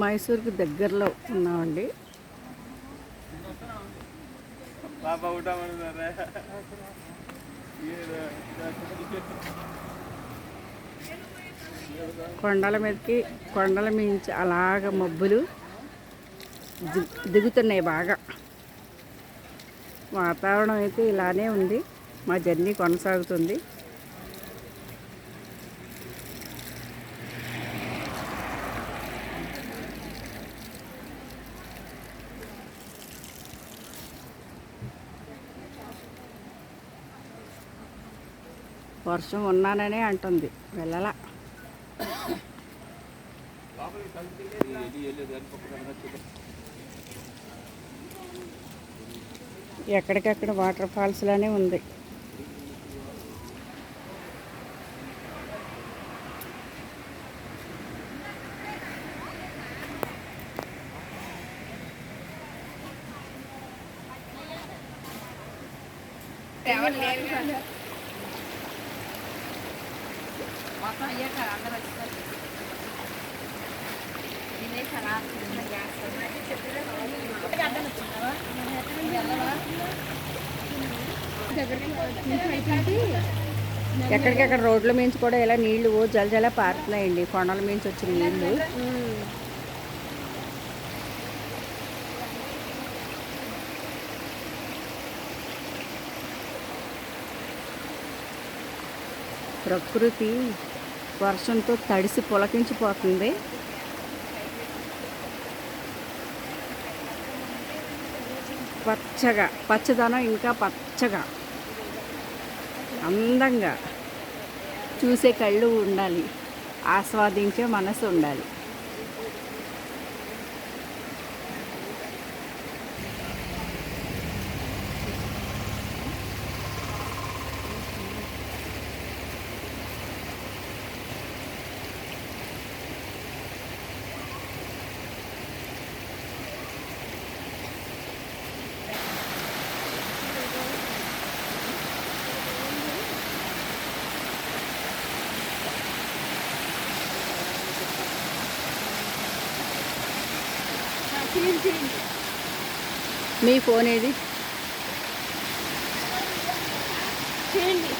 మైసూర్కి దగ్గరలో ఉన్నామండి. కొండల మీదకి కొండల మించి అలాగ మబ్బులు దిగుతున్నాయి బాగా. వాతావరణం అయితే ఇలానే ఉంది. మా జర్నీ కొనసాగుతుంది. వర్షం ఉన్నాననే అంటుంది. వెళ్ళలా? ఎక్కడికక్కడ వాటర్ ఫాల్స్ లానే ఉంది. మొత్తం అయ్యాక అందరూ తినేసారా గ్యాస్ ఎక్కడికక్కడ రోడ్ల మించి కూడా ఇలా నీళ్ళు జల జల పారుతున్నాయండి. కొండల మించి వచ్చిన నీళ్ళు. ప్రకృతి. వర్షంతో తడిసి పులకించిపోతుంది. పచ్చగా పచ్చదనం ఇంకా పచ్చగా. అందంగా. చూసే కళ్ళు ఉండాలి. ఆస్వాదించే మనసు ఉండాలి. మీ ఫోన్ ఏది? చేయండి.